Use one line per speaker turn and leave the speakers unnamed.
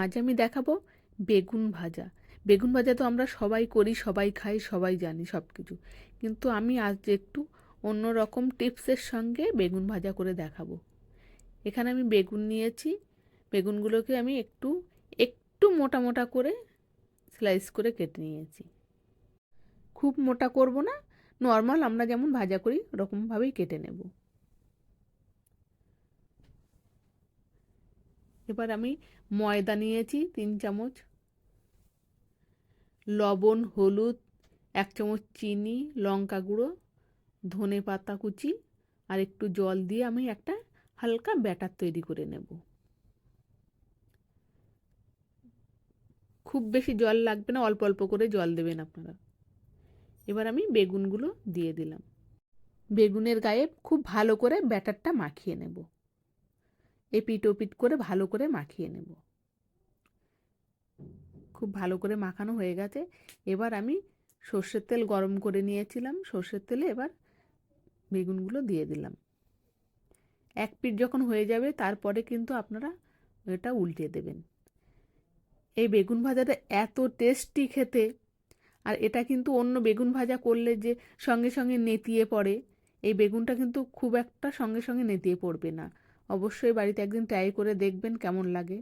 আজ আমি দেখাবো বেগুন ভাজা। বেগুন ভাজা তো আমরা সবাই করি, সবাই খাই, সবাই জানি সব কিছু কিন্তু আমি আজ একটু অন্য রকম টিপসের সঙ্গে বেগুন ভাজা করে দেখাবো। এখানে আমি বেগুন নিয়েছি। বেগুনগুলোকে আমি একটু একটু মোটা মোটা করে স্লাইস করে কেটে নিয়েছি। খুব মোটা করব না নর্মাল আমরা যেমন ভাজা করি, ওরকমভাবেই কেটে নেব। এবার আমি ময়দা নিয়েছি তিন চামচ। লবণ, হলুদ, এক চামচ চিনি, লঙ্কা গুঁড়ো, ধনে পাতা কুচি আর একটু জল দিয়ে আমি একটা হালকা ব্যাটার তৈরি করে নেব। খুব বেশি জল লাগবে না, অল্প অল্প করে জল দেবেন আপনারা। এবার আমি বেগুনগুলো দিয়ে দিলাম। বেগুনের গায়ে খুব ভালো করে ব্যাটারটা মাখিয়ে নেব। এপিট ওপিট করে ভালো করে মাখিয়ে নেব। খুব ভালো করে মাখানো হয়ে গেছে। এবার আমি সর্ষের তেল গরম করে নিয়েছিলাম। সর্ষের তেলে এবার বেগুনগুলো দিয়ে দিলাম। এক পিট যখন হয়ে যাবে তারপরে কিন্তু আপনারা এটা উল্টে দেবেন। এই বেগুন ভাজাটা এত টেস্টি খেতে। আর এটা কিন্তু অন্য বেগুন ভাজা করলে যে সঙ্গে সঙ্গে নেতিয়ে পড়ে, এই বেগুনটা কিন্তু খুব একটা সঙ্গে সঙ্গে নেতিয়ে পড়বে না। অবশ্যই বাড়িতে একদিন ট্রাই করে দেখবেন কেমন লাগে।